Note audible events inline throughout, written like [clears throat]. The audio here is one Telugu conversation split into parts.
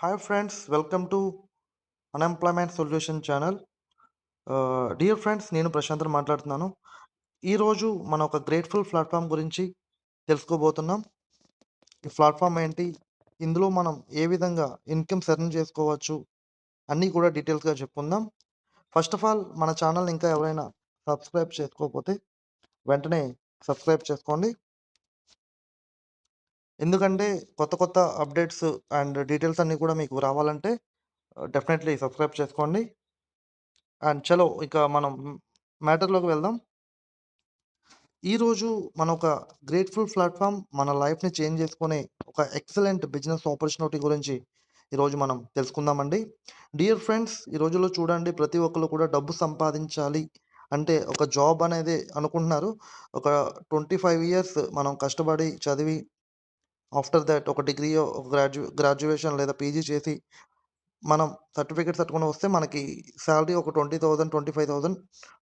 Hi friends welcome to unemployment solution channel dear friends నేను ప్రశాంత్ మాట్లాడుతున్నాను. ఈరోజు మన ఒక గ్రేట్ఫుల్ ప్లాట్ఫామ్ గురించి తెలుసుకోబోతున్నాం. ఈ ప్లాట్ఫామ్ ఏంటి? ఇందులో మనం ఏ విధంగా ఇన్కమ్ సెర్న్ చేసుకోవచ్చు అన్నీ కూడా డీటెయిల్స్గా చెప్పుకుందాం. ఫస్ట్ ఆఫ్ ఆల్ మన ఛానల్ ఇంకా ఎవరైనా సబ్స్క్రైబ్ చేసుకోకపోతే వెంటనే సబ్స్క్రైబ్ చేసుకోండి. ఎందుకంటే కొత్త కొత్త అప్డేట్స్ అండ్ డీటెయిల్స్ అన్నీ కూడా మీకు రావాలంటే డెఫినెట్లీ సబ్స్క్రైబ్ చేసుకోండి. అండ్ చలో ఇక మనం మ్యాటర్లోకి వెళ్దాం. ఈరోజు మన ఒక గ్రేట్ఫుల్ ప్లాట్ఫామ్ మన లైఫ్ని చేంజ్ చేసుకునే ఒక ఎక్సలెంట్ బిజినెస్ ఆపర్చునిటీ గురించి ఈరోజు మనం తెలుసుకుందామండి. డియర్ ఫ్రెండ్స్ ఈ రోజుల్లో చూడండి ప్రతి ఒక్కరు కూడా డబ్బు సంపాదించాలి అంటే ఒక జాబ్ అనేది అనుకుంటున్నారు. ఒక ట్వంటీ ఫైవ్ ఇయర్స్ మనం కష్టపడి చదివి ఆఫ్టర్ దట్ ఒక డిగ్రీ ఒక గ్రాడ్యు గ్రాడ్యుయేషన్ లేదా పీజీ చేసి మనం సర్టిఫికేట్ తట్టుకుని వస్తే మనకి శాలరీ ఒక twenty thousand twenty five thousand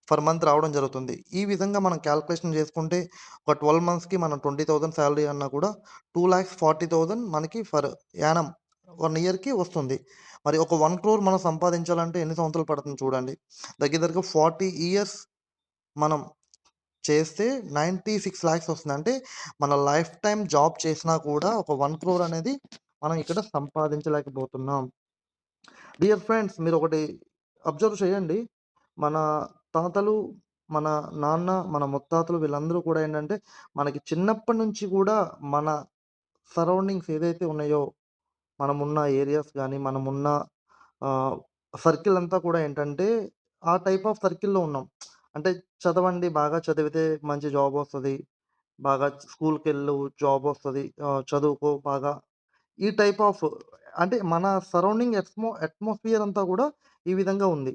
for month రావడం జరుగుతుంది. ఈ విధంగా మనం క్యాల్కులేషన్ చేసుకుంటే ఒక ట్వెల్వ్ మంత్స్కి మనం ట్వంటీ థౌజండ్ శాలరీ అన్నా కూడా టూ ల్యాక్స్ ఫార్టీ థౌజండ్ మనకి ఫర్ యానం వన్ ఇయర్కి వస్తుంది. మరి ఒక వన్ క్రోర్ మనం సంపాదించాలంటే ఎన్ని సంవత్సరాలు పడుతుంది చూడండి. దగ్గర దగ్గర ఫార్టీ ఇయర్స్ మనం చేస్తే నైంటీ సిక్స్ ల్యాక్స్ వస్తుంది. అంటే మన లైఫ్ టైం జాబ్ చేసినా కూడా ఒక వన్ క్రోర్ అనేది మనం ఇక్కడ సంపాదించలేకపోతున్నాం. డియర్ ఫ్రెండ్స్ మీరు ఒకటి అబ్జర్వ్ చేయండి. మన తాతలు మన నాన్న మన ముత్తాతలు వీళ్ళందరూ కూడా ఏంటంటే మనకి చిన్నప్పటి నుంచి కూడా మన సరౌండింగ్స్ ఏదైతే ఉన్నాయో మనమున్న ఏరియాస్ కానీ మనమున్న సర్కిల్ అంతా కూడా ఏంటంటే ఆ టైప్ ఆఫ్ సర్కిల్లో ఉన్నాం. అంటే చదవండి బాగా చదివితే మంచి జాబ్ వస్తుంది. బాగా స్కూల్కి వెళ్ళు జాబ్ వస్తుంది. చదువుకో బాగా. ఈ టైప్ ఆఫ్ అంటే మన సరౌండింగ్ ఎట్మో అట్మాస్ఫియర్ అంతా కూడా ఈ విధంగా ఉంది.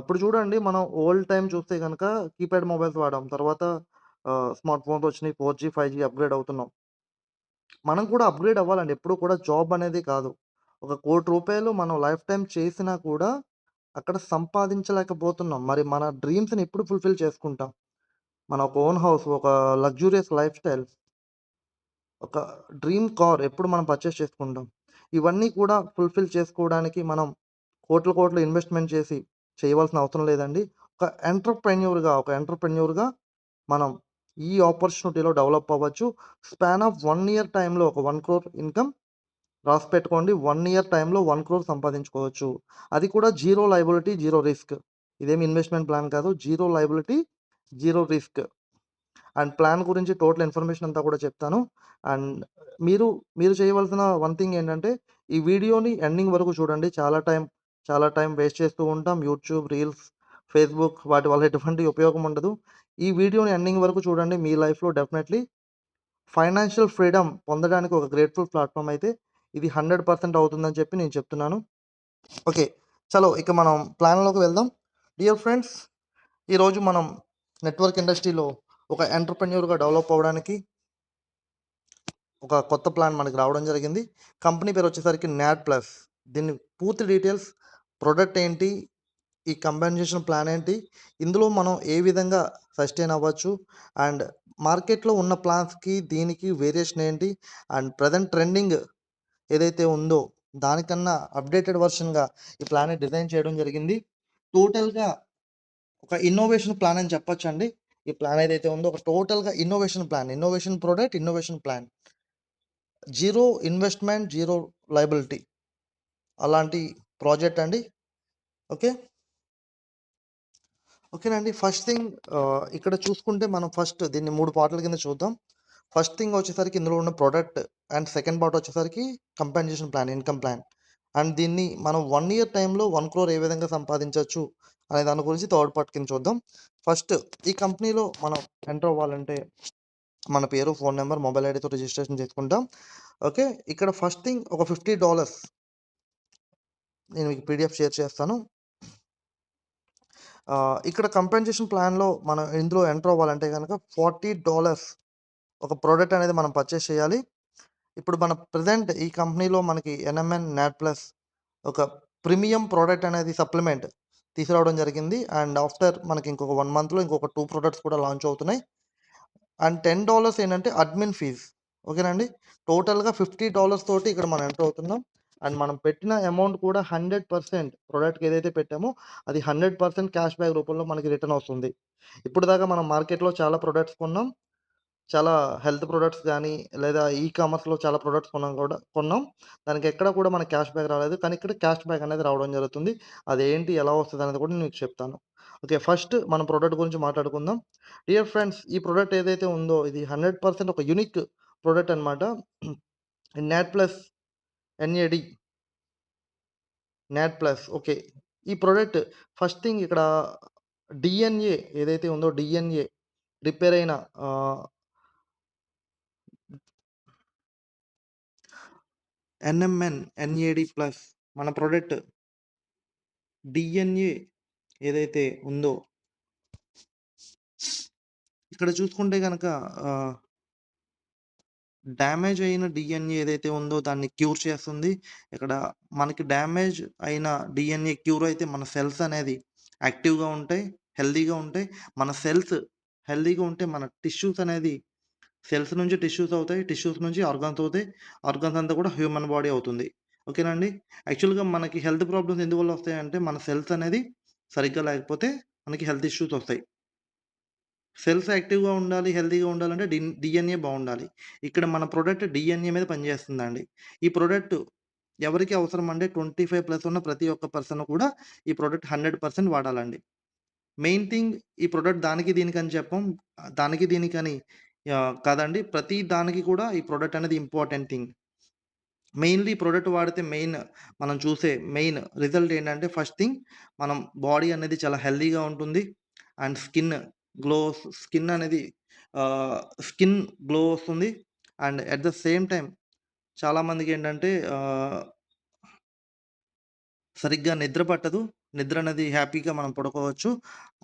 ఇప్పుడు చూడండి మనం ఓల్డ్ టైం చూస్తే కనుక కీప్యాడ్ మొబైల్స్ వాడాం. తర్వాత స్మార్ట్ ఫోన్స్ వచ్చినాయి four G five G upgrade అవుతున్నాం. మనం కూడా అప్గ్రేడ్ అవ్వాలండి. ఎప్పుడు కూడా జాబ్ అనేది కాదు. ఒక కోటి రూపాయలు మనం లైఫ్ టైం చేసినా కూడా అక్కడ సంపాదించలేకపోతున్నాం. మరి మన డ్రీమ్స్ని ఎప్పుడు ఫుల్ఫిల్ చేసుకుంటాం? మన ఒక ఓన్ హౌస్ ఒక లగ్జూరియస్ లైఫ్ స్టైల్ ఒక డ్రీమ్ కార్ ఎప్పుడు మనం పర్చేస్ చేసుకుంటాం? ఇవన్నీ కూడా ఫుల్ఫిల్ చేసుకోవడానికి మనం కోట్ల కోట్లు ఇన్వెస్ట్మెంట్ చేసి చేయవలసిన అవసరం లేదండి. ఒక ఎంటర్ప్రెన్యూర్గా ఒక ఎంటర్ప్రెన్యూర్గా మనం ఈ ఆపర్చునిటీలో డెవలప్ అవ్వచ్చు. స్పాన్ ఆఫ్ వన్ ఇయర్ టైంలో ఒక వన్ క్రోర్ ఇన్కమ్ రాసి పెట్టుకోండి. వన్ ఇయర్ టైంలో వన్ క్రోర్ సంపాదించుకోవచ్చు. అది కూడా జీరో లైబిలిటీ జీరో రిస్క్. ఇదేమి ఇన్వెస్ట్మెంట్ ప్లాన్ కాదు. Zero liability zero risk. And plan గురించి టోటల్ ఇన్ఫర్మేషన్ అంతా కూడా చెప్తాను. అండ్ మీరు మీరు చేయవలసిన వన్ థింగ్ ఏంటంటే ఈ వీడియోని ఎండింగ్ వరకు చూడండి. చాలా టైం చాలా టైం వేస్ట్ చేస్తూ ఉంటాం. యూట్యూబ్ రీల్స్ ఫేస్బుక్ వాటి వల్ల ఎటువంటి ఉపయోగం ఉండదు. ఈ వీడియోని ఎండింగ్ వరకు చూడండి. మీ లైఫ్లో డెఫినెట్లీ ఫైనాన్షియల్ ఫ్రీడమ్ పొందడానికి ఒక గ్రేట్ఫుల్ ప్లాట్ఫామ్ అయితే ఇది హండ్రెడ్ పర్సెంట్ అవుతుందని చెప్పి నేను చెప్తున్నాను. ఓకే చలో ఇక మనం ప్లాన్లోకి వెళ్దాం. డియర్ ఫ్రెండ్స్ ఈరోజు మనం నెట్వర్క్ ఇండస్ట్రీలో ఒక ఎంటర్ప్రెన్యూర్గా డెవలప్ అవ్వడానికి ఒక కొత్త ప్లాన్ మనకి రావడం జరిగింది. కంపెనీ పేరు వచ్చేసరికి నాట్ ప్లస్. దీని పూర్తి డీటెయిల్స్ ప్రొడక్ట్ ఏంటి ఈ కంపెన్సేషన్ ప్లాన్ ఏంటి ఇందులో మనం ఏ విధంగా సస్టైన్ అవ్వచ్చు అండ్ మార్కెట్లో ఉన్న ప్లాన్స్కి దీనికి వేరియేషన్ ఏంటి అండ్ ప్రజెంట్ ట్రెండింగ్ ఏదైతే ఉందో దానికన్నా అప్డేటెడ్ వర్షన్గా ఈ ప్లాన్ డిజైన్ చేయడం జరిగింది. టోటల్గా ఒక ఇన్నోవేషన్ ప్లాన్ అని చెప్పొచ్చండి. ఈ ప్లాన్ ఏదైతే ఉందో ఒక టోటల్గా innovation plan innovation product innovation plan. Zero investment zero liability అలాంటి ప్రాజెక్ట్ అండి. ఓకే? ఓకేనండి. ఫస్ట్ థింగ్ ఇక్కడ చూసుకుంటే మనం ఫస్ట్ దీన్ని మూడు పాటల కింద చూద్దాం. ఫస్ట్ థింగ్ వచ్చేసరికి ఇందులో ఉన్న ప్రోడక్ట్ అండ్ సెకండ్ పార్ట్ వచ్చేసరికి compensation plan income plan. And దీన్ని మనం వన్ ఇయర్ టైంలో వన్ క్రోర్ ఏ విధంగా సంపాదించవచ్చు అనే దాని గురించి థర్డ్ పార్ట్ కింద చూద్దాం. ఫస్ట్ ఈ కంపెనీలో మనం ఎంటర్ అవ్వాలంటే మన పేరు ఫోన్ నెంబర్ మొబైల్ ఐడితో రిజిస్ట్రేషన్ చేసుకుంటాం. ఓకే? ఇక్కడ ఫస్ట్ థింగ్ ఒక ఫిఫ్టీ డాలర్స్ నేను మీకు పీడిఎఫ్ షేర్ చేస్తాను. ఇక్కడ కంపెన్సేషన్ ప్లాన్లో మనం ఇందులో ఎంటర్ అవ్వాలంటే కనుక ఫార్టీ డాలర్స్ ఒక ప్రోడక్ట్ అనేది మనం పర్చేస్ చేయాలి. ఇప్పుడు మన ప్రజెంట్ ఈ కంపెనీలో మనకి ఎన్ఎంఎన్ నాట్ ప్లస్ ఒక ప్రీమియం ప్రోడక్ట్ అనేది సప్లిమెంట్ తీసుకురావడం జరిగింది. అండ్ ఆఫ్టర్ మనకి ఇంకొక వన్ మంత్లో ఇంకొక టూ ప్రోడక్ట్స్ కూడా లాంచ్ అవుతున్నాయి. అండ్ టెన్ డాలర్స్ ఏంటంటే అడ్మిన్ ఫీజ్. ఓకేనండి టోటల్గా ఫిఫ్టీ డాలర్స్ తోటి ఇక్కడ మనం ఎంటర్ అవుతున్నాం. అండ్ మనం పెట్టిన అమౌంట్ కూడా హండ్రెడ్ పర్సెంట్ ప్రోడక్ట్కి ఏదైతే పెట్టామో అది 100% క్యాష్ బ్యాక్ రూపంలో మనకి రిటర్న్ వస్తుంది. ఇప్పుడు దాకా మనం మార్కెట్‌లో చాలా ప్రొడక్ట్స్ కొన్నాం. చాలా హెల్త్ ప్రొడక్ట్స్ కానీ లేదా ఈ కామర్స్‌లో చాలా ప్రొడక్ట్స్ కొన్నాం కూడా కొన్నాం. దానికి ఎక్కడ కూడా మనకి క్యాష్ బ్యాక్ రాలేదు. కానీ ఇక్కడ క్యాష్ బ్యాక్ అనేది రావడం జరుగుతుంది. అదేంటి? ఎలా వస్తదనేది కూడా నేను మీకు చెప్తాను. ఓకే. ఫస్ట్ మనం ప్రొడక్ట్ గురించి మాట్లాడుకుందాం. డియర్ ఫ్రెండ్స్ ఈ ప్రొడక్ట్ ఏదైతే ఉందో ఇది 100% ఒక యూనిక్ ప్రొడక్ట్ అన్నమాట. NAD plus NAD. NAD plus okay. ఈ ప్రొడక్ట్ ఫస్ట్ థింగ్ ఇక్కడ డిఎన్ఏ ఏదైతే ఉందో డిఎన్ఏ రిపేర్ అయిన ఎన్ఎంఎన్, ఎన్ఏడి ప్లస్ మన ప్రొడక్ట్ డిఎన్ఏ ఏదైతే ఉందో ఇక్కడ చూసుకుంటే కనుక డ్యామేజ్ అయిన డిఎన్ఏ ఏదైతే ఉందో దాన్ని క్యూర్ చేస్తుంది. ఇక్కడ మనకి డ్యామేజ్ అయిన డిఎన్ఏ క్యూర్ అయితే మన సెల్స్ అనేది యాక్టివ్‌గా ఉంటాయి. హెల్దీగా ఉంటాయి. మన సెల్స్ హెల్దీగా ఉంటే మన టిష్యూస్ అనేది సెల్స్ నుంచి టిష్యూస్ అవుతాయి. టిష్యూస్ నుంచి ఆర్గాన్స్ అవుతాయి. ఆర్గాన్స్ అంతా కూడా హ్యూమన్ బాడీ అవుతుంది. ఓకేనండి యాక్చువల్‌గా మనకి హెల్త్ ప్రాబ్లమ్స్ ఎందువల్ల వస్తాయంటే మన సెల్స్ అనేది సరిగ్గా లేకపోతే మనకి హెల్త్ ఇష్యూస్ వస్తాయి. సెల్స్ యాక్టివ్‌గా ఉండాలి, హెల్తీగా ఉండాలంటే డి డిఎన్ఏ బాగుండాలి ఇక్కడ మన ప్రోడక్ట్ డిఎన్ఏ మీద పనిచేస్తుందండి. ఈ ప్రోడక్ట్ ఎవరికి అవసరం అంటే 25 ప్లస్ ఉన్న ప్రతి ఒక్క పర్సన్ కూడా ఈ ప్రోడక్ట్ హండ్రెడ్ పర్సెంట్ వాడాలండి. మెయిన్ థింగ్ ఈ ప్రోడక్ట్ దానికి దీనికని చెప్పం. దానికి దీనికని కాదండి. ప్రతి దానికి కూడా ఈ ప్రోడక్ట్ అనేది ఇంపార్టెంట్ థింగ్. మెయిన్‌లీ ప్రోడక్ట్ వాడితే మెయిన్ మనం చూసే మెయిన్ రిజల్ట్ ఏంటంటే ఫస్ట్ థింగ్ మనం బాడీ అనేది చాలా హెల్దీగా ఉంటుంది. అండ్ స్కిన్ గ్లో స్కిన్ అనేది స్కిన్ గ్లో వస్తుంది. And at the same time చాలామందికి ఏంటంటే సరిగ్గా నిద్ర పట్టదు. నిద్ర అనేది హ్యాపీగా మనం పడుకోవచ్చు.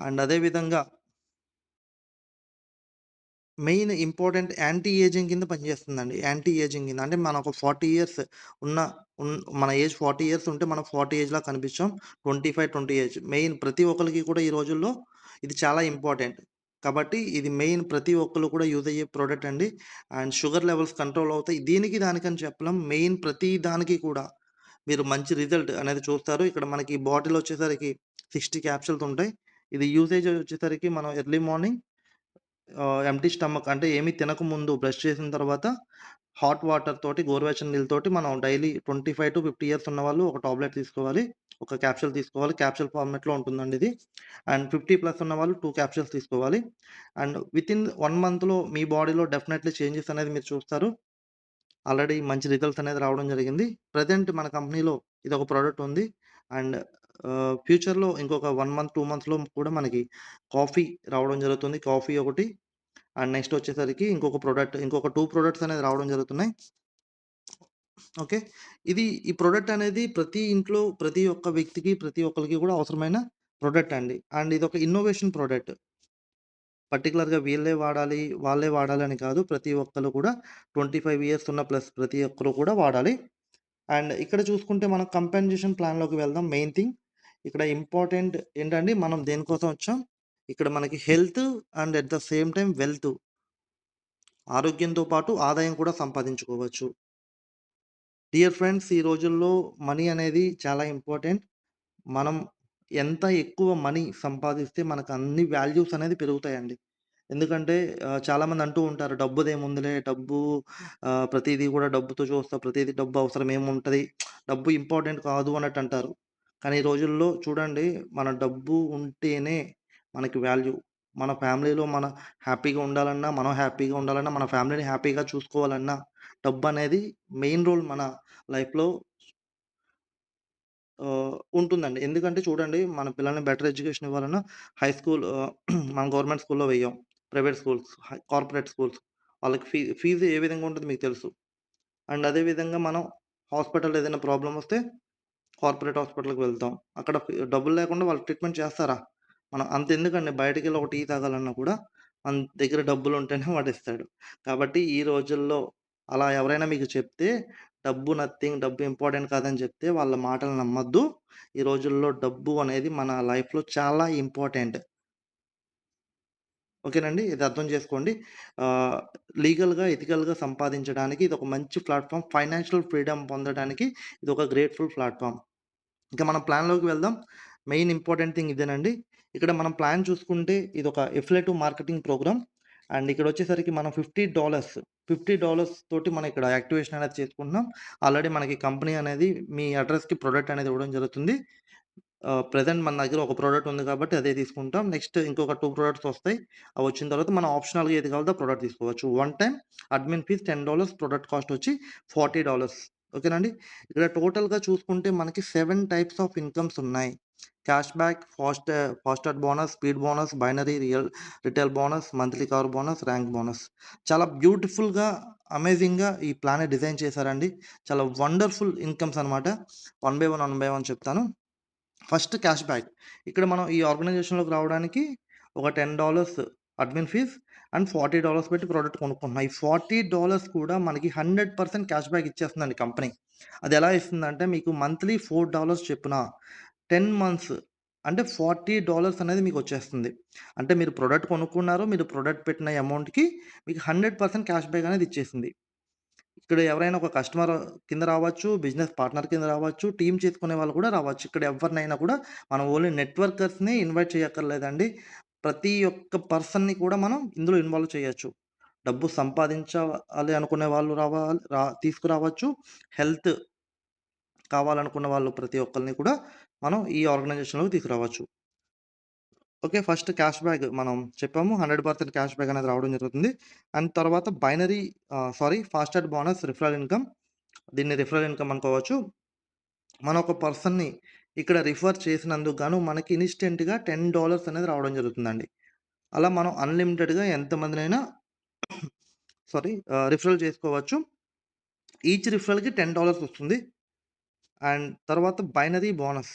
అండ్ అదే విధంగా మెయిన్ ఇంపార్టెంట్ యాంటీ ఏజింగ్ కింద పనిచేస్తుందండి. యాంటీ ఏజింగ్ కింద. అంటే మనం ఒక 40 ఇయర్స్ ఉన్న ఉన్ మన ఏజ్ 40 ఇయర్స్ ఉంటే మనం 40 ఏజ్‌లా కనిపించం. 25, 20 ఏజ్. మెయిన్ ప్రతి ఒక్కరికి కూడా ఈ రోజుల్లో ఇది చాలా ఇంపార్టెంట్. కాబట్టి ఇది మెయిన్ ప్రతి ఒక్కళ్ళు కూడా యూజ్ అయ్యే ప్రోడక్ట్ అండి. అండ్ షుగర్ లెవెల్స్ కంట్రోల్ అవుతాయి. దీనికి దానికని చెప్పలేం. మెయిన్ ప్రతి దానికి కూడా మీరు మంచి రిజల్ట్ అనేది చూస్తారు. ఇక్కడ మనకి బాటిల్ వచ్చేసరికి 60 క్యాప్సూల్స్ ఉంటాయి. ఇది యూసేజ్ వచ్చేసరికి మనం ఎర్లీ మార్నింగ్ ఎంటీ స్టమక్ అంటే ఏమి తినకముందు బ్రష్ చేసిన తర్వాత హాట్ వాటర్ తోటి గోరువెచ్చని నీళ్ళతోటి మనం డైలీ 25-50 ఇయర్స్ ఉన్న వాళ్ళు ఒక టాబ్లెట్ తీసుకోవాలి. ఒక క్యాప్సూల్ తీసుకోవాలి. క్యాప్సూల్ ఫార్మాట్‌లో ఉంటుందండి ఇది. అండ్ 50 ప్లస్ ఉన్నవాళ్ళు 2 క్యాప్సూల్స్ తీసుకోవాలి. అండ్ వితిన్ వన్ మంత్‌లో మీ బాడీలో డెఫినెట్లీ చేంజెస్ అనేది మీరు చూస్తారు. ఆల్రెడీ మంచి రిజల్ట్స్ అనేది రావడం జరిగింది. ప్రెజెంట్ మన కంపెనీలో ఇది ఒక ప్రోడక్ట్ ఉంది. అండ్ ఫ్యూచర్‌లో ఇంకొక వన్ మంత్, టూ మంత్స్‌లో కూడా మనకి కాఫీ రావడం జరుగుతుంది. కాఫీ ఒకటి అండ్ నెక్స్ట్ వచ్చేసరికి ఇంకొక ప్రోడక్ట్ ఇంకొక టూ ప్రొడక్ట్స్ అనేది రావడం జరుగుతున్నాయి. ఓకే. ఇది ఈ ప్రోడక్ట్ అనేది ప్రతి ఇంట్లో ప్రతి ఒక్క వ్యక్తికి, ప్రతి ఒక్కరికి కూడా అవసరమైన ప్రోడక్ట్ అండి. అండ్ ఇదొక ఇన్నోవేషన్ ప్రోడక్ట్ పర్టికులర్గా వీళ్ళే వాడాలి, వాళ్ళే వాడాలి అని కాదు. ప్రతి ఒక్కరు కూడా 25 ఇయర్స్ ఉన్న ప్లస్ ప్రతి ఒక్కరు కూడా వాడాలి. అండ్ ఇక్కడ చూసుకుంటే మనం కంపెన్సేషన్ ప్లాన్‌లోకి వెళ్దాం. మెయిన్ థింగ్ ఇక్కడ ఇంపార్టెంట్ ఏంటండి మనం దేనికోసం వచ్చాం? ఇక్కడ మనకి health and at the same time wealth. ఆరోగ్యంతో పాటు ఆదాయం కూడా సంపాదించుకోవచ్చు. డియర్ ఫ్రెండ్స్ ఈ రోజుల్లో మనీ అనేది చాలా ఇంపార్టెంట్. మనం ఎంత ఎక్కువ మనీ సంపాదిస్తే మనకు అన్ని వాల్యూస్ అనేది పెరుగుతాయండి. ఎందుకంటే చాలామంది అంటూ ఉంటారు డబ్బుదేముందిలే డబ్బు ప్రతిదీ కూడా డబ్బుతో చూస్తా. ప్రతిదీ డబ్బు అవసరం ఏముంటుంది డబ్బు ఇంపార్టెంట్ కాదు అన్నట్టు అంటారు. కానీ ఈ రోజుల్లో చూడండి మన డబ్బు ఉంటేనే మనకి వాల్యూ. మన ఫ్యామిలీలో మన హ్యాపీగా ఉండాలన్నా, మనం హ్యాపీగా ఉండాలన్నా, మన ఫ్యామిలీని హ్యాపీగా చూసుకోవాలన్నా డబ్బనేది మెయిన్ రోల్ మన లైఫ్‌లో ఉంటుందండి. ఎందుకంటే చూడండి మన పిల్లల్ని బెటర్ ఎడ్యుకేషన్ ఇవ్వాలన్నా హై స్కూల్ మన [clears throat] మనం గవర్నమెంట్ స్కూల్‌లో వెయ్యం. Private schools, high corporate schools వాళ్ళకి ఫీ ఫీజు ఏ విధంగా ఉంటుంది మీకు తెలుసు. అండ్ అదే విధంగా మనం హాస్పిటల్‌లో ఏదైనా ప్రాబ్లమ్ వస్తే కార్పొరేట్ హాస్పిటల్‌కి వెళ్తాం. అక్కడ డబ్బులు లేకుండా వాళ్ళు ట్రీట్మెంట్ చేస్తారా? మనం అంత అంతెందుకండి బయటికెళ్ళి ఒక టీ తాగాలన్నా కూడా మన దగ్గర డబ్బులు ఉంటేనే [laughs] వాడు ఇస్తాడు కాబట్టి ఈ రోజుల్లో అలా ఎవరైనా మీకు చెప్తే డబ్బు నథింగ్, డబ్బు ఇంపార్టెంట్ కాదని చెప్తే వాళ్ళ మాటలు నమ్మద్దు ఈ రోజుల్లో డబ్బు అనేది మన లైఫ్‌లో చాలా ఇంపార్టెంట్. ఓకేనండి. ఇది అర్థం చేసుకోండి. లీగల్‌గా, ఎథికల్‌గా సంపాదించడానికి ఇది ఒక మంచి ప్లాట్ఫామ్ ఫైనాన్షియల్ ఫ్రీడమ్ పొందడానికి ఇది ఒక గ్రేట్‌ఫుల్ ప్లాట్ఫామ్ ఇంకా మనం ప్లాన్‌లోకి వెళ్దాం. మెయిన్ ఇంపార్టెంట్ థింగ్ ఇదేనండి. ఇక్కడ మనం ప్లాన్ చూసుకుంటే ఇది ఒక ఎఫ్లెటివ్ మార్కెటింగ్ ప్రోగ్రామ్. అండ్ ఇక్కడ వచ్చేసరికి మనం $50 $50 తోటి మనం ఇక్కడ యాక్టివేషన్ అనేది చేసుకుంటున్నాం. ఆల్రెడీ మనకి కంపెనీ అనేది మీ అడ్రస్కి ప్రోడక్ట్ అనేది ఇవ్వడం జరుగుతుంది. ప్రజెంట్ మన దగ్గర ఒక ప్రోడక్ట్ ఉంది కాబట్టి అదే తీసుకుంటాం. నెక్స్ట్ ఇంకొక టూ ప్రోడక్ట్స్ వస్తాయి. అవి వచ్చిన తర్వాత మనం ఆప్షనల్‌గా ఏది కావాలో ప్రోడక్ట్ తీసుకోవచ్చు. One time admin fees ten dollars product cost వచ్చి $40 ఓకేనండి. ఇక్కడ టోటల్‌గా చూసుకుంటే మనకి సెవెన్ టైప్స్ ఆఫ్ ఇన్‌కమ్స్ ఉన్నాయి. Cash back, fast faster bonus, speed bonus, binary, real retail bonus, monthly cover bonus, rank bonus. చాలా బ్యూటిఫుల్‌గా, అమేజింగ్‌గా ఈ ప్లాన్ డిజైన్ చేశారండి. చాలా వండర్‌ఫుల్ ఇన్‌కమ్స్ అనమాట. One by one, one by one చెప్తాను. First cash back. ఇక్కడ మనం ఈ ఆర్గనైజేషన్‌లోకి రావడానికి ఒక $10 అడ్మిన్ ఫీజ్ అండ్ $40 పెట్టి ప్రోడక్ట్ కొనుక్కుంటున్నాం. ఈ $40 కూడా మనకి 100% క్యాష్ బ్యాక్ ఇచ్చేస్తుందండి కంపెనీ. అది ఎలా ఇస్తుందంటే మీకు మంత్లీ ఫోర్ డాలర్స్ చెప్పిన టెన్ మంత్స్ అంటే $40 అనేది మీకు వచ్చేస్తుంది అంటే మీరు ప్రోడక్ట్ కొనుక్కున్నారు. మీరు ప్రోడక్ట్ పెట్టిన అమౌంట్‌కి మీకు 100% క్యాష్ బ్యాక్ అనేది ఇచ్చేసింది. ఇక్కడ ఎవరైనా ఒక కస్టమర్ కింద రావచ్చు, బిజినెస్ పార్ట్నర్ కింద రావచ్చు, టీం చేసుకునే వాళ్ళు కూడా రావచ్చు. ఇక్కడ ఎవరినైనా కూడా మనం ఓన్లీ నెట్వర్కర్స్‌ని ఇన్వైట్ చేయక్కర్లేదండి. ప్రతి ఒక్క పర్సన్‌ని కూడా మనం ఇందులో ఇన్వాల్వ్ చేయొచ్చు. డబ్బు సంపాదించాలి అనుకునే వాళ్ళు రావాలి రా తీసుకురావచ్చు. హెల్త్ కావాలనుకున్న వాళ్ళు ప్రతి ఒక్కరిని కూడా మనం ఈ ఆర్గనైజేషన్‌లోకి తీసుకురావచ్చు. ఓకే. ఫస్ట్ క్యాష్ బ్యాక్ మనం చెప్పాము. 100% క్యాష్ బ్యాక్ అనేది రావడం జరుగుతుంది. అండ్ తర్వాత binary sorry sorry faster bonus referral income. దీన్ని రిఫరల్ ఇన్‌కమ్ అనుకోవచ్చు. మనం ఒక పర్సన్‌ని ఇక్కడ రిఫర్ చేసినందుకు గాను మనకి ఇన్‌స్టెంట్‌గా $10 అనేది రావడం జరుగుతుందండి. అలా మనం అన్‌లిమిటెడ్‌గా ఎంతమందినైనా [coughs] సారీ రిఫరల్ చేసుకోవచ్చు. ఈచ్ రిఫరల్‌కి $10 వస్తుంది. అండ్ తర్వాత బైనరీ బోనస్.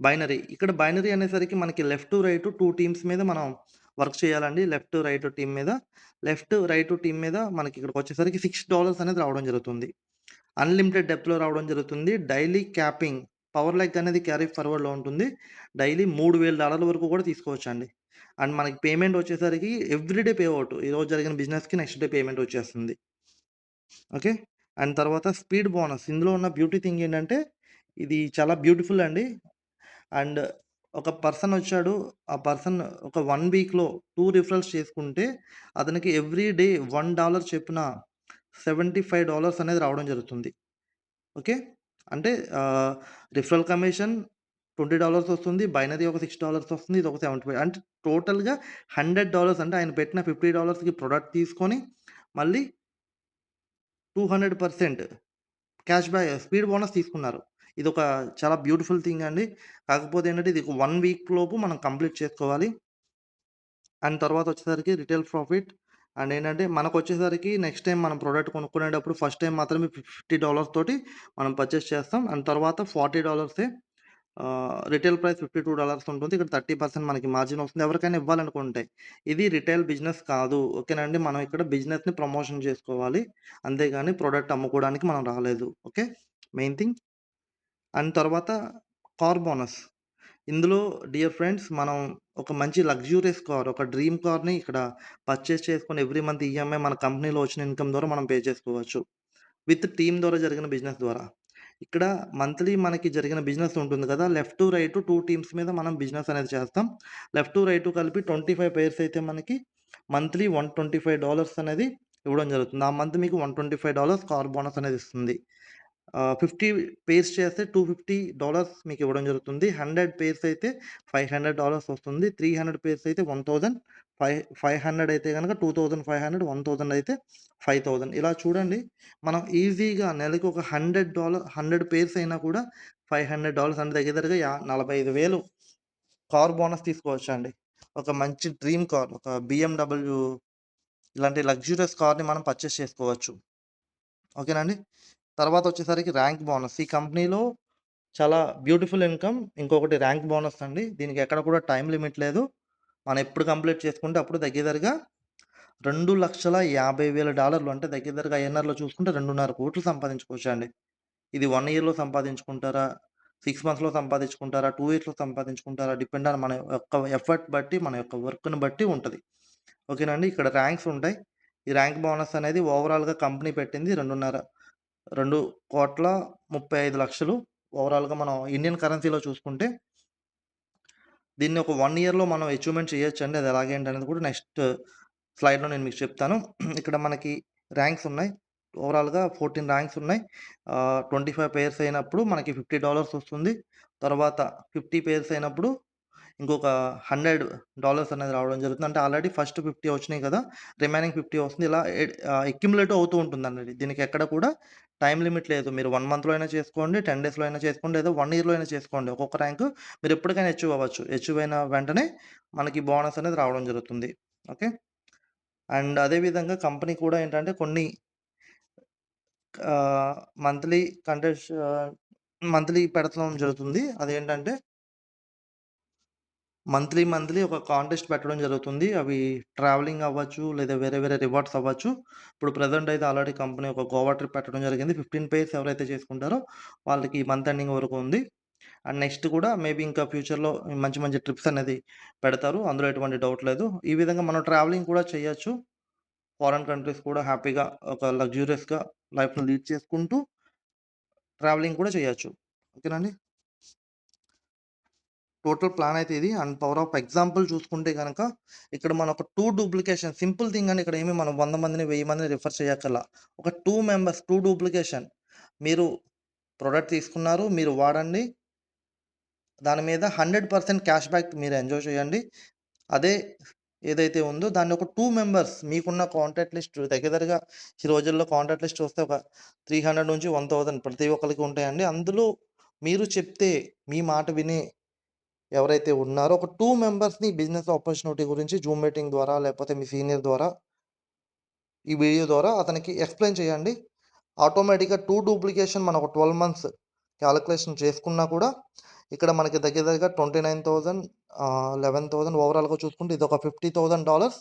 బైనరీ. ఇక్కడ బైనరీ అనేసరికి మనకి లెఫ్ట్, రైట్ టూ టీమ్స్ మీద మనం వర్క్ చేయాలండి. లెఫ్ట్, రైట్ టీమ్ మీద. లెఫ్ట్, రైట్ టీమ్ మీద మనకి ఇక్కడికొచ్చేసరికి $6 అనేది రావడం జరుగుతుంది. అన్‌లిమిటెడ్ డెప్లో రావడం జరుగుతుంది. డైలీ క్యాపింగ్ పవర్ లెగ్ అనేది క్యారీ ఫార్వర్డ్‌లో ఉంటుంది. డైలీ $3000 వరకు కూడా తీసుకోవచ్చండి. అండ్ మనకి పేమెంట్ వచ్చేసరికి ఎవ్రీ డే పే అవుట్ ఈరోజు జరిగిన బిజినెస్‌కి నెక్స్ట్ డే పేమెంట్ వచ్చేస్తుంది. ఓకే. అండ్ తర్వాత స్పీడ్ బోనస్. ఇందులో ఉన్న బ్యూటీ థింగ్ ఏంటంటే ఇది చాలా బ్యూటిఫుల్ అండి. అండ్ ఒక పర్సన్ వచ్చాడు. ఆ పర్సన్ ఒక వన్ వీక్‌లో టూ రిఫరల్స్ చేసుకుంటే అతనికి ఎవ్రీ డే వన్ డాలర్ చెప్పిన సెవెంటీ ఫైవ్ డాలర్స్ అనేది రావడం జరుగుతుంది. ఓకే. అంటే రిఫరల్ కమిషన్ $20 వస్తుంది. బైనరీ ఒక సిక్స్ డాలర్స్ వస్తుంది. ఇది ఒక సెవెంటీ ఫైవ్ అంటే టోటల్‌గా $100 అంటే ఆయన పెట్టిన $50కి ప్రొడక్ట్ తీసుకొని మళ్ళీ 200% క్యాష్ బ్యాక్ స్పీడ్ బోనస్ తీసుకున్నారు. ఇది ఒక చాలా బ్యూటిఫుల్ థింగ్ అండి. కాకపోతే ఏంటంటే ఇది వన్ వీక్ లోపు మనం కంప్లీట్ చేసుకోవాలి. అండ్ తర్వాత వచ్చేసరికి రిటైల్ ప్రాఫిట్ అండ్ ఏంటంటే మనకొచ్చేసరికి నెక్స్ట్ టైం మనం ప్రోడక్ట్ కొనుక్కునేటప్పుడు ఫస్ట్ టైం మాత్రమే $50 తోటి మనం పర్చేస్ చేస్తాం. అండ్ తర్వాత ఫార్టీ డాలర్సే రిటైల్ ప్రైస్ $52 ఉంటుంది. ఇక్కడ 30% మనకి మార్జిన్ వస్తుంది. ఎవరికైనా ఇవ్వాలనుకుంటే. ఇది రిటైల్ బిజినెస్ కాదు. ఓకేనండి. మనం ఇక్కడ బిజినెస్‌ని ప్రమోషన్ చేసుకోవాలి. అంతేగాని ప్రోడక్ట్ అమ్ముకోవడానికి మనం రాలేదు. ఓకే. Main thing. అండ్ తర్వాత కార్ బోనస్. ఇందులో డియర్ ఫ్రెండ్స్ మనం ఒక మంచి లగ్జూరియస్ కార్, ఒక డ్రీమ్ కార్‌ని ఇక్కడ పర్చేస్ చేసుకొని ఎవ్రీ మంత్ ఈఎంఐ మన కంపెనీలో వచ్చిన ఇన్‌కమ్ ద్వారా మనం పే చేసుకోవచ్చు. విత్ టీమ్ ద్వారా జరిగిన బిజినెస్ ద్వారా. ఇక్కడ మంత్లీ మనకి జరిగిన బిజినెస్ ఉంటుంది కదా! Left, to right two teams మీద మనం బిజినెస్ అనేది చేస్తాం. లెఫ్ట్, టు రైట్ కలిపి ట్వంటీ ఫైవ్ పేర్స్ అయితే మనకి మంత్లీ $125 అనేది ఇవ్వడం జరుగుతుంది. ఆ మంత్ మీకు $125 కార్ బోనస్ అనేది ఇస్తుంది. ఫిఫ్టీ పేర్స్ చేస్తే టూ ఫిఫ్టీ డాలర్స్ మీకు ఇవ్వడం జరుగుతుంది. హండ్రెడ్ పేర్స్ అయితే ఫైవ్ హండ్రెడ్ డాలర్స్ వస్తుంది. త్రీ హండ్రెడ్ పేర్స్ అయితే one thousand five five hundred అయితే కనుక two thousand five hundred one thousand అయితే ఫైవ్ థౌజండ్ ఇలా చూడండి మనం ఈజీగా నెలకు ఒక హండ్రెడ్ డాలర్ హండ్రెడ్ పేర్స్ అయినా కూడా ఫైవ్ హండ్రెడ్ డాలర్స్ అంటే దగ్గర దగ్గరగా నలభై ఐదు వేలు కార్ బోనస్ తీసుకోవచ్చు అండి ఒక మంచి డ్రీమ్ కార్ ఒక బిఎండబ్ల్యూ ఇలాంటి లగ్జూరియస్ కార్ని మనం పర్చేస్ చేసుకోవచ్చు. ఓకేనండి తర్వాత వచ్చేసరికి ర్యాంక్ బోనస్. ఈ కంపెనీలో చాలా బ్యూటిఫుల్ ఇన్‌కమ్. ఇంకొకటి ర్యాంక్ బోనస్ అండి. దీనికి ఎక్కడ కూడా టైం లిమిట్ లేదు. మనం ఎప్పుడు కంప్లీట్ చేసుకుంటే అప్పుడు దగ్గర దగ్గరగా $2,50,000 అంటే దగ్గర దగ్గరగా ఐఎన్ఆర్‌లో చూసుకుంటే రెండున్నర కోట్లు సంపాదించుకోవచ్చు అండి ఇది వన్ ఇయర్‌లో సంపాదించుకుంటారా? సిక్స్ మంత్స్‌లో సంపాదించుకుంటారా? టూ ఇయర్స్‌లో సంపాదించుకుంటారా? డిపెండ్ ఆన్ మన యొక్క ఎఫర్ట్ బట్టి, మన యొక్క వర్క్‌ని బట్టి ఉంటుంది ఓకేనండి ఇక్కడ ర్యాంక్స్ ఉంటాయి. ఈ ర్యాంక్ బోనస్ అనేది ఓవరాల్‌గా కంపెనీ పెట్టింది రెండున్నర 2.5 2,35,00,000 ఓవరాల్‌గా మనం ఇండియన్ కరెన్సీలో చూసుకుంటే దీన్ని ఒక వన్ ఇయర్‌లో మనం అచీవ్‌మెంట్ చేయొచ్చండి. అది ఎలాగేంటనేది కూడా నెక్స్ట్ స్లైడ్‌లో నేను మీకు చెప్తాను. ఇక్కడ మనకి ర్యాంక్స్ ఉన్నాయి. ఓవరాల్‌గా 14 ర్యాంక్స్ ఉన్నాయి. ట్వంటీ ఫైవ్ పేర్స్ అయినప్పుడు మనకి $50 వస్తుంది. తర్వాత ఫిఫ్టీ పేర్స్ అయినప్పుడు ఇంకొక $100 అనేది రావడం జరుగుతుంది. అంటే ఆల్రెడీ ఫస్ట్ 50 వచ్చినాయి కదా! రిమైనింగ్ 50 వస్తుంది. ఇలా ఎక్యుములేట్ అవుతూ ఉంటుంది అన్నది దీనికి ఎక్కడ కూడా టైం లిమిట్ లేదు. మీరు వన్ మంత్‌లో అయినా చేసుకోండి, 10 డేస్‌లో అయినా చేసుకోండి, లేదా వన్ ఇయర్‌లో అయినా చేసుకోండి. ఒక్కొక్క ర్యాంక్ మీరు ఎప్పటికైనా అచీవ్ అవ్వచ్చు. అచీవ్ అయిన వెంటనే మనకి బోనస్ అనేది రావడం జరుగుతుంది. ఓకే. అండ్ అదేవిధంగా కంపెనీ కూడా ఏంటంటే కొన్ని మంత్లీ కంటెస్ట్ మంత్లీ పెడతడం జరుగుతుంది. అదేంటంటే మంత్లీ, మంత్లీ ఒక కాంటెస్ట్ పెట్టడం జరుగుతుంది. అవి ట్రావెలింగ్ అవ్వచ్చు, లేదా వేరే వేరే రివార్డ్స్ అవ్వచ్చు. ఇప్పుడు ప్రజెంట్ అయితే ఆల్రెడీ కంపెనీ ఒక గోవా ట్రిప్ పెట్టడం జరిగింది. ఫిఫ్టీన్ పేస్ ఎవరైతే చేసుకుంటారో వాళ్ళకి మంత్ ఎండింగ్ వరకు ఉంది. అండ్ నెక్స్ట్ కూడా మేబీ ఇంకా ఫ్యూచర్‌లో మంచి మంచి ట్రిప్స్ అనేది పెడతారు. అందులో ఎటువంటి డౌట్ లేదు. ఈ విధంగా మనం ట్రావెలింగ్ కూడా చేయొచ్చు. ఫారెన్ కంట్రీస్ కూడా హ్యాపీగా ఒక లగ్జూరియస్‌గా లైఫ్‌ని లీడ్ చేసుకుంటూ ట్రావెలింగ్ కూడా చేయొచ్చు. ఓకేనండి. టోటల్ ప్లాన్ అయితే ఇది. అండ్ పవర్ ఆఫ్ ఎగ్జాంపుల్ చూసుకుంటే కనుక ఇక్కడ మన ఒక టూ డూప్లికేషన్ సింపుల్ థింగ్ అని ఇక్కడ ఏమి మనం వంద మందిని, వెయ్యి మందిని రిఫర్ చేయక్కర్లా. ఒక టూ మెంబర్స్ టూ డూప్లికేషన్ మీరు ప్రొడక్ట్ తీసుకున్నారు. మీరు వాడండి. దాని మీద 100% క్యాష్ బ్యాక్ మీరు ఎంజాయ్ చేయండి. అదే ఏదైతే ఉందో దాన్ని ఒక టూ మెంబర్స్ మీకున్న కాంటాక్ట్ లిస్ట్ దగ్గర దగ్గరగా ఈ రోజుల్లో కాంటాక్ట్ లిస్ట్ వస్తే ఒక 300-1000 ప్రతి ఒక్కరికి ఉంటాయండి. అందులో మీరు చెప్తే మీ మాట విని ఎవరైతే ఉన్నారో ఒక టూ మెంబర్స్‌ని బిజినెస్ ఆపర్చునిటీ గురించి జూమ్ మీటింగ్ ద్వారా లేకపోతే మీ సీనియర్ ద్వారా ఈ వీడియో ద్వారా అతనికి ఎక్స్‌ప్లెయిన్ చేయండి. ఆటోమేటిక్‌గా టూ డూప్లికేషన్ మనం ఒక 12 మంత్స్ క్యాలిక్యులేషన్ చేసుకున్నా కూడా ఇక్కడ మనకి దగ్గర దగ్గర 29,000 ఆహ్, 11,000 ఓవరాల్‌గా చూసుకుంటే ఇది ఒక ఫిఫ్టీ థౌజండ్ డాలర్స్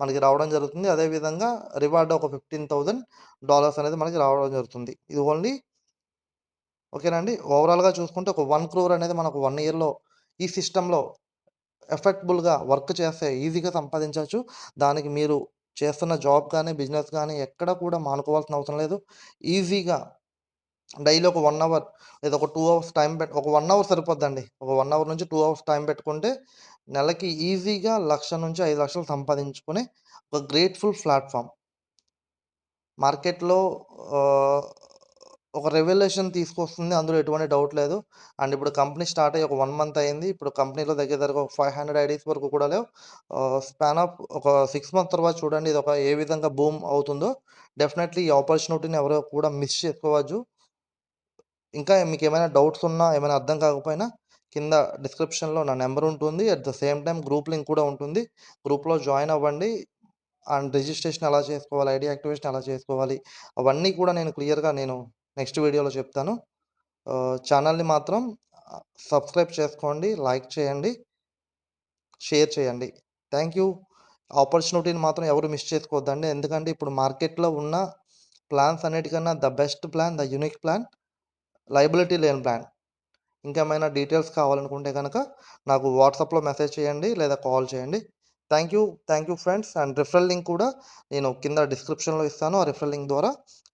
మనకి రావడం జరుగుతుంది. అదే విధంగా రివార్డ్ ఒక $15,000 అనేది మనకి రావడం జరుగుతుంది. ఇది ఓన్లీ ఓకేనండి. ఓవరాల్‌గా చూసుకుంటే ఒక వన్ క్రోర్ అనేది మనకు వన్ ఇయర్‌లో ఈ సిస్టంలో ఎఫెక్టబుల్‌గా వర్క్ చేస్తే ఈజీగా సంపాదించవచ్చు దానికి మీరు చేస్తున్న జాబ్ కానీ బిజినెస్ కానీ ఎక్కడ కూడా మానుకోవాల్సిన అవసరం లేదు. ఈజీగా డైలీ ఒక వన్ అవర్ లేదా ఒక టూ అవర్స్ టైం పెట్ ఒక వన్ అవర్ సరిపోద్దండి. ఒక వన్ అవర్ నుంచి టూ అవర్స్ టైం పెట్టుకుంటే నెలకి ఈజీగా లక్ష నుంచి ఐదు లక్షలు సంపాదించుకునే ఒక గ్రేట్‌ఫుల్ ప్లాట్ఫామ్ మార్కెట్‌లో ఒక రెవల్యూషన్ తీసుకొస్తుంది. అందులో ఎటువంటి డౌట్ లేదు. అండ్ ఇప్పుడు కంపెనీ స్టార్ట్ అయ్యి ఒక వన్ మంత్ అయింది. ఇప్పుడు కంపెనీలో దగ్గర దగ్గర ఒక 500 ఐడీస్ వరకు కూడా లేవు. స్పాన్ ఆఫ్ ఒక సిక్స్ మంత్ తర్వాత చూడండి ఇది ఒక ఏ విధంగా బూమ్ అవుతుందో. డెఫినెట్లీ ఈ ఆపర్చునిటీని ఎవరు కూడా మిస్ చేసుకోవచ్చు ఇంకా మీకు ఏమైనా డౌట్స్ ఉన్నా, ఏమైనా అర్థం కాకపోయినా కింద డిస్క్రిప్షన్‌లో నా నెంబర్ ఉంటుంది. At the same time group link కూడా ఉంటుంది. గ్రూప్‌లో జాయిన్ అవ్వండి. అండ్ రిజిస్ట్రేషన్ ఎలా చేసుకోవాలి, ఐడి యాక్టివేషన్ ఎలా చేసుకోవాలి, అవన్నీ కూడా నేను క్లియర్‌గా నేను నెక్స్ట్ వీడియోలో చెప్తాను. ఛానల్‌ని మాత్రం సబ్స్క్రైబ్ చేసుకోండి, లైక్ చేయండి. షేర్ చేయండి. Thank you. ఆపర్చునిటీని మాత్రం ఎవరు మిస్ చేసుకోవద్దండి. ఎందుకంటే ఇప్పుడు మార్కెట్‌లో ఉన్న ప్లాన్స్ అన్నిటికన్నా the best plan, the unique plan liability లేని ప్లాన్. ఇంకేమైనా డీటెయిల్స్ కావాలనుకుంటే కనుక నాకు వాట్సాప్‌లో మెసేజ్ చేయండి లేదా కాల్ చేయండి. Thank you. Thank you friends. And referral link కూడా నేను కింద డిస్క్రిప్షన్‌లో ఇస్తాను. ఆ రిఫరల్ లింక్ ద్వారా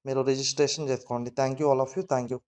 మీరు రిజిస్ట్రేషన్ చేసుకోండి. Thank you all of you. Thank you.